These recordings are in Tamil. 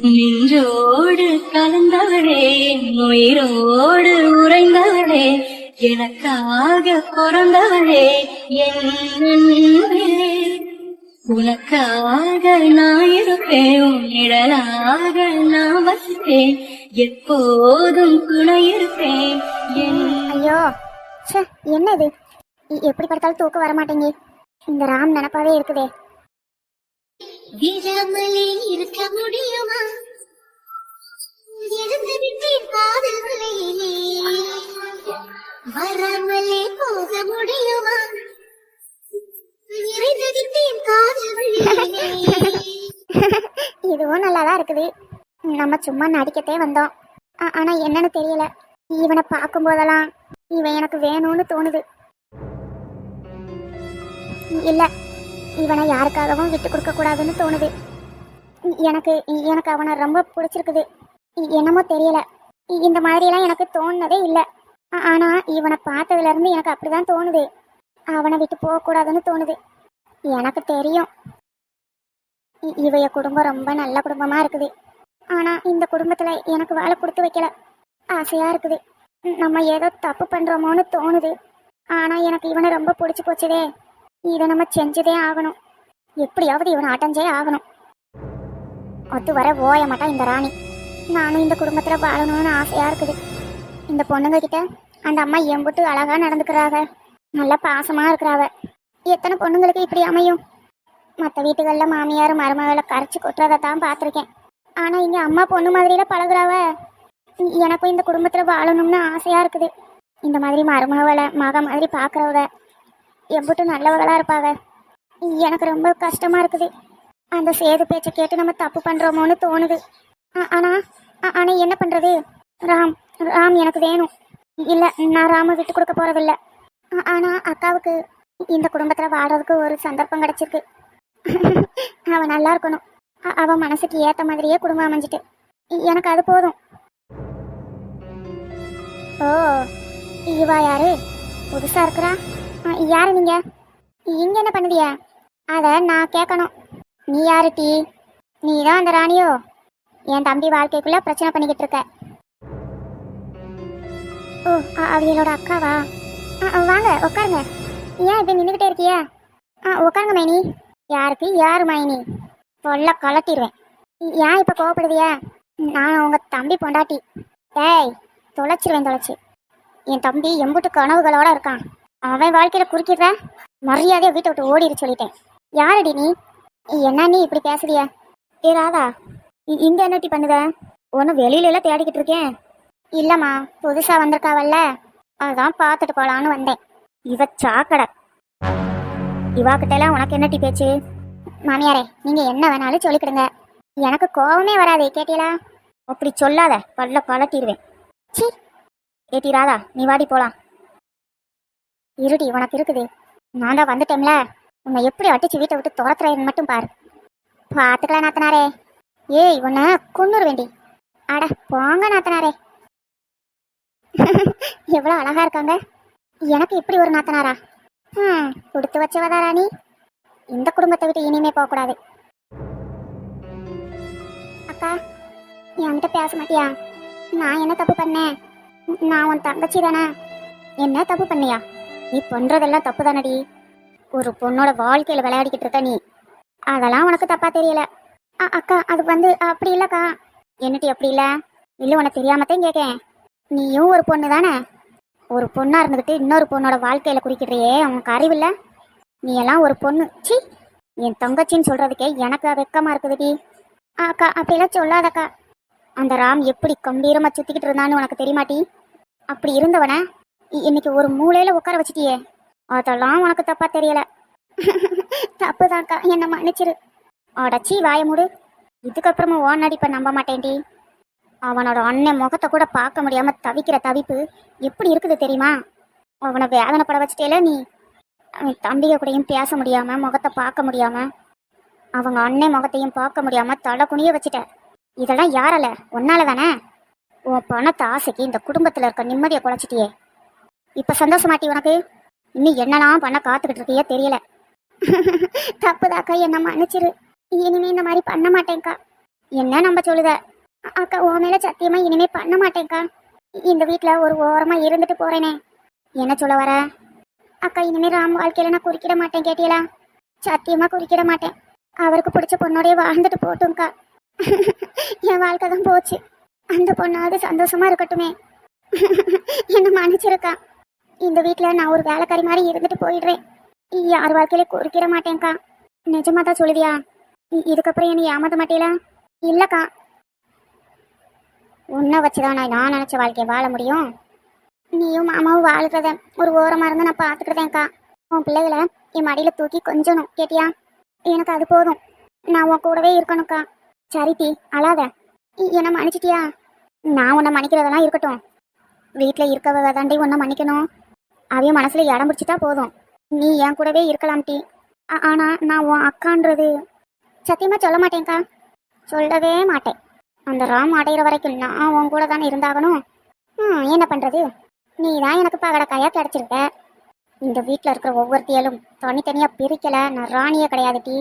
நெஞ்சோடு கலந்தவளே உயிரோடு உறைந்தவளே எனக்காக பிறந்தவளே என்னே உனக்காக நான் இருப்பேன் உன் நான் வசிப்பேன் எப்போதும் துணை இருப்பேன் ஐயோ என்னது? எப்படி படுத்தாலும் தூக்க வர மாட்டேங்க இந்த ராம் நினப்பாவே இருக்குதே. விழாமலே இருக்க முடியுமா? இருந்து விட்டேன் காதல் வலையிலே வராமலே போக முடியுமா? இறைந்து விட்டேன் காதல் வலையிலே இதுவும் நல்லா தான் இருக்குது. நம்ம சும்மா நடிக்கத்தே வந்தோம். ஆனா என்னன்னு தெரியல. இவனை பார்க்கும் போதெல்லாம் இவன் எனக்கு வேணும்னு தோணுது. இல்லை இவனை யாருக்காகவும் விட்டு கொடுக்க கூடாதுன்னு தோணுது. எனக்கு எனக்கு அவனை ரொம்ப பிடிச்சிருக்குது. என்னமோ தெரியல. இந்த மாதிரியெல்லாம் எனக்கு தோணுனதே இல்லை. ஆனா இவனை பார்த்ததுல இருந்து எனக்கு அப்படிதான் தோணுது. அவனை விட்டு போக கூடாதுன்னு தோணுது. எனக்கு தெரியும். இவைய குடும்பம் ரொம்ப நல்ல குடும்பமா இருக்குது. ஆனா இந்த குடும்பத்துல எனக்கு வேலை கொடுத்து வைக்கல. ஆசையா இருக்குது. நம்ம ஏதோ தப்பு பண்றோமோன்னு தோணுது. ஆனா எனக்கு இவனை ரொம்ப பிடிச்சி போச்சுதே. இதை நம்ம செஞ்சதே ஆகணும். எப்படியாவது இவனை அடைஞ்சே ஆகணும். ஒத்து வர ஓய மாட்டா இந்த ராணி. நானும் இந்த குடும்பத்துல வாழணும்னு ஆசையா இருக்குது. இந்த பொண்ணுங்க கிட்ட அந்த அம்மா எம்புட்டு அழகா நடந்துக்கிறாங்க நல்லா பாசமா இருக்கிறாவ. எத்தனை பொண்ணுங்களுக்கு இப்படி அமையும்? மற்ற வீட்டுகளில் மாமியார் மருமகளை கரைச்சி கொட்டுறதை தான் பார்த்துருக்கேன். ஆனால் இங்கே அம்மா பொண்ணு மாதிரியில் பழகுறாவ. எனக்கும் இந்த குடும்பத்தில் வாழணும்னு ஆசையாக இருக்குது. இந்த மாதிரி மருமகளை மக மாதிரி பார்க்குறவங்க எம்பிட்டு நல்லவர்களாக இருப்பாங்க எனக்கு ரொம்ப கஷ்டமாக இருக்குது. அந்த சேது பேச்சை கேட்டு நம்ம தப்பு பண்ணுறோமோன்னு தோணுது. ஆனா ஆனா என்ன பண்ணுறது ராம் ராம் எனக்கு வேணும். இல்லை நான் ராம விட்டு கொடுக்க போகிறதில்ல ஆனால் அக்காவுக்கு இந்த குடும்பத்தில் வாழறதுக்கு ஒரு சந்தர்ப்பம் கிடைச்சிருக்கு. அவன் நல்லா இருக்கணும். அவன் மனசுக்கு ஏத்த மாதிரியே குடும்பம் அமைஞ்சிட்டு. எனக்கு அது போதும். ஓ இவா யாரு? புதுசா இருக்கிறா? யாரு நீங்க? இங்க என்ன பண்ணுதிய அத நான் கேட்கணும் நீ யாரு டீ? நீ தான் அந்த ராணியோ? என் தம்பி வாழ்க்கைக்குள்ள பிரச்சனை பண்ணிக்கிட்டு இருக்க. ஓ அ- அவங்களோட அக்காவா? வாங்க உட்காருங்க ஏன் இப்படி நின்றுக்கிட்டே இருக்கியா? ஆ உட்காருங்க மைனி. யாருக்கு? யார் மைனி? சொல்ல கலட்டிடுவேன் ஏன் இப்போ கோவப்படுவியா? நான் உங்கள் தம்பி பொண்டாட்டி. டேய் தொலைச்சிருவேன் தொலைச்சி. என் தம்பி எம்புட்டு கனவுகளோடு இருக்கான். அவன் வாழ்க்கையில குறுக்கிடுற மரியாதையை வீட்டை விட்டு ஓடிடு சொல்லிட்டேன். யாரடி நீ? என்ன நீ இப்படி பேசுறிய? ஏ ராதா இ- இங்க என்னட்டி பண்ணுத? ஒன்று வெளியில எல்லாம் தேடிக்கிட்டு இருக்கேன். இல்லம்மா புதுசா வந்திருக்காவல்ல. அதான் பார்த்துட்டு போலான்னு வந்தேன். இவ சாக்கடை. இவாக்கிட்டலாம் உனக்கு என்னட்டி பேச்சு? மாமியாரே நீங்க என்ன வேணாலும் சொல்லிக்கிடுங்க. எனக்கு கோவமே வராது கேட்டீங்களா அப்படி சொல்லாத பல்ல பழட்டிடுவேன் சி ஏட்டி ராதா நீ வாடி போலாம். இருடி உனக்கு இருக்குது. நான் தான் வந்துட்டேன்ல. உன்னை எப்படி அடிச்சு வீட்டை விட்டு துரத்துறேன்னு மட்டும் பாரு. பார்த்துக்கலாம் நாத்தனாரே. ஏய் உன்னை குன்னூர் வேண்டி. அட போங்க நாத்தனாரே. எவ்வளோ அழகா இருக்காங்க. எனக்கு இப்படி ஒரு நாத்தனாரா? ம் கொடுத்து வச்சவதா ராணி? இந்த குடும்பத்தை விட்டு இனிமே போகக்கூடாது. அக்கா என்கிட்ட பேச மாட்டியா? நான் என்ன தப்பு பண்ணேன்? நான் உன் தங்கச்சி தானே? என்ன தப்பு பண்ணியா? நீ பண்றதெல்லாம் தப்பு தானடி ஒரு பொண்ணோட வாழ்க்கையில விளையாடிக்கிட்டு இருக்க நீ. அதெல்லாம் உனக்கு தப்பா தெரியல. அக்கா அது வந்து அப்படி இல்லக்கா. என்னட்டி அப்படி இல்ல? இல்ல உனக்கு தெரியாமத்தையும் கேட்கேன் நீயும் ஒரு பொண்ணு தானே ஒரு பொண்ணா இருந்துகிட்டு இன்னொரு பொண்ணோட வாழ்க்கையில குறிக்கிறியே உனக்கு அறிவில்ல நீ எல்லாம் ஒரு பொண்ணு. சி என் தங்கச்சின்னு சொல்றதுக்கே எனக்கு வெக்கமா இருக்குதுடி. அக்கா அப்படிலாம் சொல்லாதக்கா. அந்த ராம் எப்படி கம்பீரமா சுத்திக்கிட்டு இருந்தான்னு உனக்கு தெரியுமாட்டி அப்படி இருந்தவன? இன்னைக்கு ஒரு மூலையில உட்கார வச்சிட்டியே. அதெல்லாம் உனக்கு தப்பா தெரியல. தப்புதான்க்கா. என்ன மன்னிச்சிரு. அடச்சி வாய மூடு. இதுக்கப்புறமா ஓன் நடிப்பை நம்ப மாட்டேன்டி. அவனோட அண்ணன் முகத்தை கூட பார்க்க முடியாம தவிக்கிற தவிப்பு எப்படி இருக்குது தெரியுமா? அவனை வேதனைப்பட வச்சிட்டேல நீ. அவன் தம்பிக கூடயும் பேச முடியாம முகத்தை பார்க்க முடியாம அவங்க அண்ணன் முகத்தையும் பார்க்க முடியாம தலை குனிய வச்சுட்ட. இதெல்லாம் யாரால? உன்னால தானே உன் பணத்தை ஆசைக்கு இந்த குடும்பத்தில் இருக்க நிம்மதியை குலைச்சிட்டியே. இப்போ சந்தோஷமாட்டி உனக்கு? இன்னும் என்னெல்லாம் பண்ண காத்துக்கிட்டு இருக்கியே தெரியல. தப்புதாக்கா என்ன மன்னிச்சிரு. இனிமே இந்த மாதிரி பண்ண மாட்டேங்க்கா என்ன நம்ம சொல்லுத? அக்கா உன் மேலே சத்தியமாக இனிமே பண்ண மாட்டேன்க்கா. இந்த வீட்டில் ஒரு ஓரமாக இருந்துட்டு போறேனே. என்ன சொல்ல வர? அக்கா இனிமேல் ராம் வாழ்க்கையில நான் குறுக்கிட மாட்டேன் கேட்டீங்களா சத்தியமாக குறுக்கிட மாட்டேன். அவருக்கு பிடிச்ச பொண்ணோடய வாழ்ந்துட்டு போட்டும்க்கா. என் வாழ்க்கை தான் போச்சு. அந்த பொண்ணாவது சந்தோஷமா இருக்கட்டுமே. என்ன மன்னிச்சிருக்கா. இந்த வீட்ல நான் ஒரு வேலைக்காரி மாதிரி இருந்துட்டு போயிடுறேன். யார் வாழ்க்கையில குறுக்கிட மாட்டேன்க்கா. நிஜமா தான் சொல்லுவியா இதுக்கப்புறம் என்னை ஏமாத்த மாட்டீங்களா இல்லக்கா. உன்னை வச்சுதான் நான் நான் நினச்ச வாழ்க்கையை வாழ முடியும். நீயும் மாமாவும் வாழ்கிறத ஒரு ஓரமாக இருந்து நான் பார்த்துக்கிட்டேன்க்கா. உன் பிள்ளைகளை என் மடியில தூக்கி கொஞ்சணும் கேட்டியா? எனக்கு அது போதும். நான் உன் கூடவே இருக்கணும்க்கா. சரிட்டி அழாத. என்னை மன்னிச்சிட்டியா? நான் உன்னை மன்னிக்கிறதெல்லாம் இருக்கட்டும். வீட்டில் இருக்கவ தாண்டி உன்னை மன்னிக்கணும். அவன் மனசுல இடம் பிடிச்சிட்டா போதும். நீ என் கூடவே இருக்கலாம் டி. ஆனால் ஆனா நான் உன் அக்கான்றது சத்தியமா சொல்ல மாட்டேன்க்கா. சொல்லவே மாட்டேன். அந்த ராம் அடையிற வரைக்கும் நான் உன் கூட தானே இருந்தாகணும்? ம், என்ன பண்றது? நீ தான் எனக்கு பகடக்காயா கிடைச்சிருக்க. இந்த வீட்டில் இருக்கிற ஒவ்வொருத்தியலும் தனித்தனியாக பிரிக்கல. நான் ராணியே கிடையாது டி.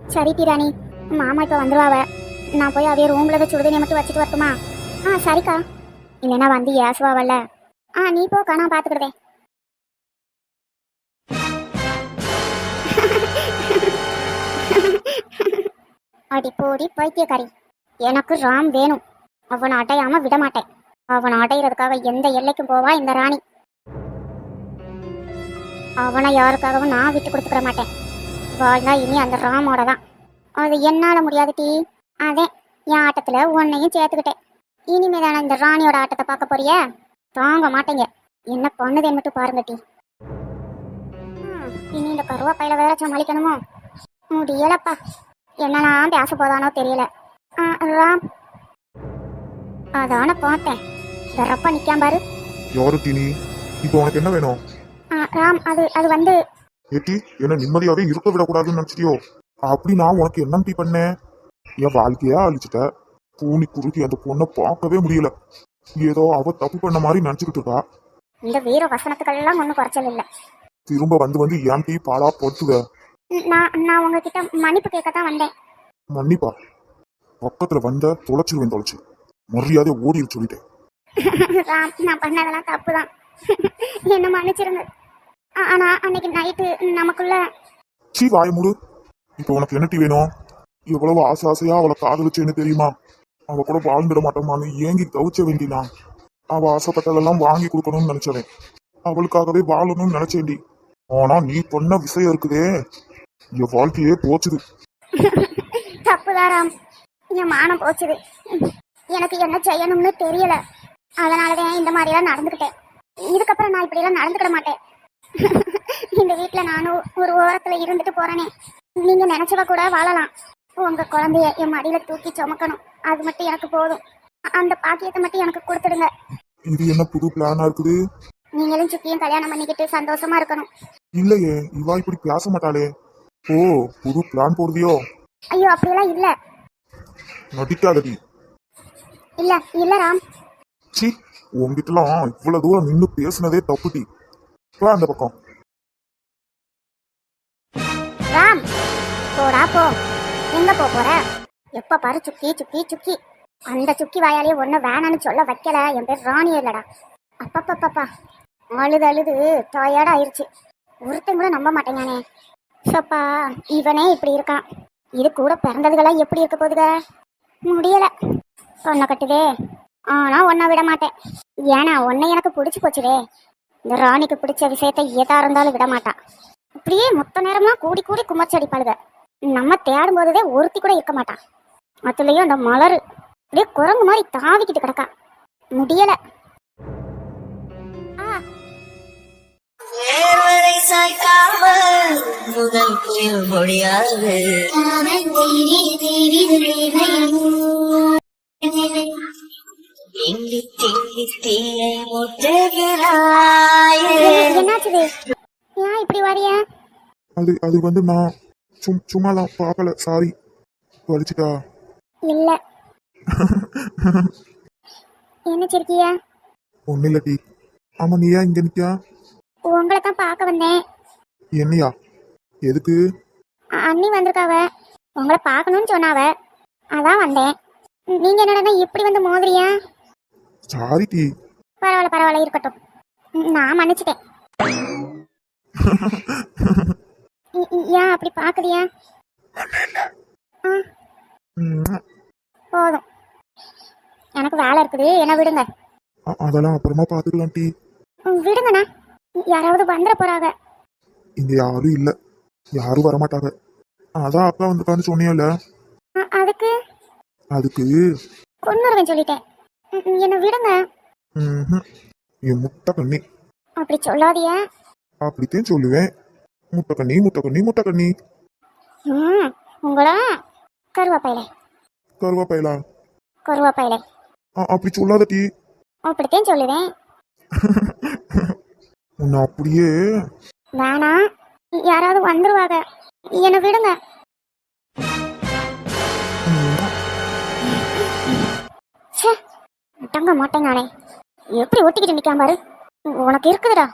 சரி டி ராணி மாமா இப்போ வந்துருவாவ. நான் போய் அவைய ரூமில் தான் சுடுதண்ணி மட்டும் வச்சுட்டு வரட்டுமா? ஆ சரிக்கா. இல்லைன்னா வந்து ஏசுவாவல்ல. ஆ நீ போக்கா நான் பார்த்துக்கிடுதேன் அடி போடி பைத்தியக்காரி. எனக்கு ராம் வேணும். அவனை அடையாம விட மாட்டேன் அவனை அடையிறதுக்காக எந்த எல்லைக்கும் போவா இந்த ராணி. அவனை யாருக்காகவும் நான் விட்டு கொடுத்துக்கிற மாட்டேன். வாழ்ந்தா இனி அந்த ராமோட தான். அது என்னால முடியாது டீ. அதே என் ஆட்டத்துல உன்னையும் சேர்த்துக்கிட்டேன். இனிமே தானே இந்த ராணியோட ஆட்டத்தை பார்க்க போறிய? தாங்க மாட்டேங்க. என்ன பண்ணுதேன்னு மட்டும் பாருங்க டீ. இனி இந்த கருவாப்பையில வேற சமாளிக்கணுமோ? முடியலப்பா. என்னெல்லாம் பேச போதானோ தெரியல. ராம் அதான பார்த்தேன். வரப்பா நிக்காம பாரு. யாரு டினி இப்போ உனக்கு என்ன வேணும்? ராம் அது அது வந்து ஏட்டி என்ன நிம்மதியாவே இருக்க விடக்கூடாதுன்னு நினைச்சிட்டியோ? அப்படி நான் உனக்கு என்ன டீ பண்ணேன்? என் வாழ்க்கையா அழிச்சிட்ட. கூனி குறுக்கி அந்த பொண்ணை பார்க்கவே முடியல. ஏதோ அவ தப்பு பண்ண மாதிரி நினைச்சுக்கிட்டு இருக்கா. இந்த வீர வசனத்துக்கெல்லாம் ஒன்றும் குறைச்சல் இல்லை. திரும்ப வந்து வந்து ஏன் டீ பாலா பொறுத்துத நான் நான் உங்ககிட்ட மன்னிப்பு கேட்க தான் வந்தேன். மன்னிப்பா? பக்கத்துல வந்த தொலைச்சிருவேன் தொலைச்சு. மரியாதை ஓடி சொல்லிட்டேன். ராம் நான் பண்ணதெல்லாம் தப்பு தான் என்ன மன்னிச்சிருங்க. ஆனா அன்னைக்கு நைட்டு நமக்குள்ள சீ வாய மூடு. இப்போ உனக்கு என்ன டீ வேணும்? எவ்வளவு ஆசை ஆசையா அவளை காதலிச்சேன்னு தெரியுமா? அவ கூட வாழ்ந்துட மாட்டோமான்னு ஏங்கி தவிச்ச வேண்டினா. அவ ஆசைப்பட்டதெல்லாம் வாங்கி கொடுக்கணும்னு நினைச்சவன். அவளுக்காகவே வாழணும்னு நினைச்சேன்டி. ஆனா நீ பண்ண விஷயம் இருக்குதே. என் வாழ்க்கையே போச்சுது. தப்புதான் ராம் என் மானம் போச்சுது. எனக்கு என்ன செய்யணும்னு தெரியல. அதனாலதான் இந்த மாதிரிலாம் நடந்துக்கிட்டேன். இதுக்கப்புறம் நான் இப்படியெல்லாம் நடந்துக்கிட மாட்டேன். இந்த வீட்ல நானும் ஒரு ஓரத்துல இருந்துட்டு போறேனே. நீங்க நினைச்சவ கூட வாழலாம். உங்க குழந்தைய என் மடியில தூக்கி சுமக்கணும். அது மட்டும் எனக்கு போதும். அந்த பாக்கியத்தை மட்டும் எனக்கு கொடுத்துடுங்க. இது என்ன புது பிளானா இருக்குது? நீங்களும் சுத்தியும் கல்யாணம் பண்ணிக்கிட்டு சந்தோஷமா இருக்கணும். இல்லையே இவா இப்படி பேச மாட்டாளே. ஓ புது பிளான் போடுதியோ? ஐயோ அப்படியெல்லாம் இல்ல. நடிக்காதடி. இல்ல இல்ல ராம். சி உங்ககிட்டலாம் இவ்வளவு தூரம் நின்னு பேசுனதே தப்புடி. வா அந்த பக்கம். ராம் போடா போ. எங்க போ போற? எப்ப பாரு சுக்கி சுக்கி சுக்கி. அந்த சுக்கி வாயாலே ஒண்ணு வேணான்னு சொல்ல வைக்கல. என் பேர் ராணி இல்லடா. அப்பப்பப்பப்பா. அழுது அழுது டயர்ட் ஆயிருச்சு. ஒருத்தன் கூட நம்ப மாட்டேங்கானே சப்பா இவனே இப்படி இருக்கான். இது கூட பிறந்ததுகெல்லாம் எப்படி இருக்க போகுதுக? முடியல. பொண்ணை கட்டுதே. ஆனா உன்னை விட மாட்டேன். ஏன்னா உன்னை எனக்கு பிடிச்சி போச்சுடே இந்த ராணிக்கு பிடிச்ச விஷயத்த எதா இருந்தாலும் விட மாட்டான் அப்படியே மொத்த நேரமா கூடி கூடி குமர்ச்சி அடிப்பாளுக. நம்ம தேடும் போதே ஒருத்தி கூட இருக்க மாட்டான் அதுலயும் அந்த மலர் அப்படியே குரங்கு மாதிரி தாவிக்கிட்டு கிடக்கா. முடியலை. நேர்வரை சாய்க்காமல் முதல் புயல் முடியாது எங்கி திங்கி தீயை முட்டுகிறாயே என்னாச்சுது ஏன் இப்படி வரிய? அது அது வந்து நான் சும் சும்மா தான் பார்க்கல. சாரி வலிச்சிட்டா? இல்ல. என்ன சிரிக்கிய? ஒன்னும் இல்ல டி ஆமா நீ ஏன் இங்க நிக்கா உங்களை தான் பார்க்க வந்தேன். என்னையா? எதுக்கு? அண்ணி வந்திருக்காவ. உங்களை பார்க்கணும்னு சொன்னாவ. அதான் வந்தேன். நீங்க என்னடா இப்படி வந்து மோதுறியா சாரி டி. பரவாயில்ல பரவாயில்ல இருக்கட்டும். நான் மன்னிச்சிட்டேன். ஏன் அப்படி பாக்குறியா போதும். எனக்கு வேலை இருக்குது. என்ன விடுங்க. அதெல்லாம் அப்புறமா பாத்துக்கலாம் டி. விடுங்கண்ணா. யாராவது வந்துட போறாங்க. இங்க யாரும் இல்ல. யாரும் வரமாட்டாங்க. அதான் அக்கா வந்துட்டான்னு சொன்னியல அ- அதுக்கு? அதுக்கு? கொன்னுருவேன் சொல்லிட்டேன். என்னை விடுங்க. என் முட்டை கண்ணி. அப்படி சொல்லாதிய அப்படித்தான் சொல்லுவேன். முட்டை கண்ணி முட்டை கண்ணி முட்டை கண்ணி. உங்களா? கருவாப்பையில. கருவாப்பையலா? கருவாப்பையில. அப்படி சொல்லாத டி. அப்படித்தான் சொல்லுவேன். உன்னை அப்படியே வேணா. யாராவது வந்துருவாங்க. என்னை விடுங்க. தங்க மாட்டேங்கானே. எப்படி ஒட்டிக்கிட்டு நிக்காம பாரு. உனக்கு இருக்குதுடா.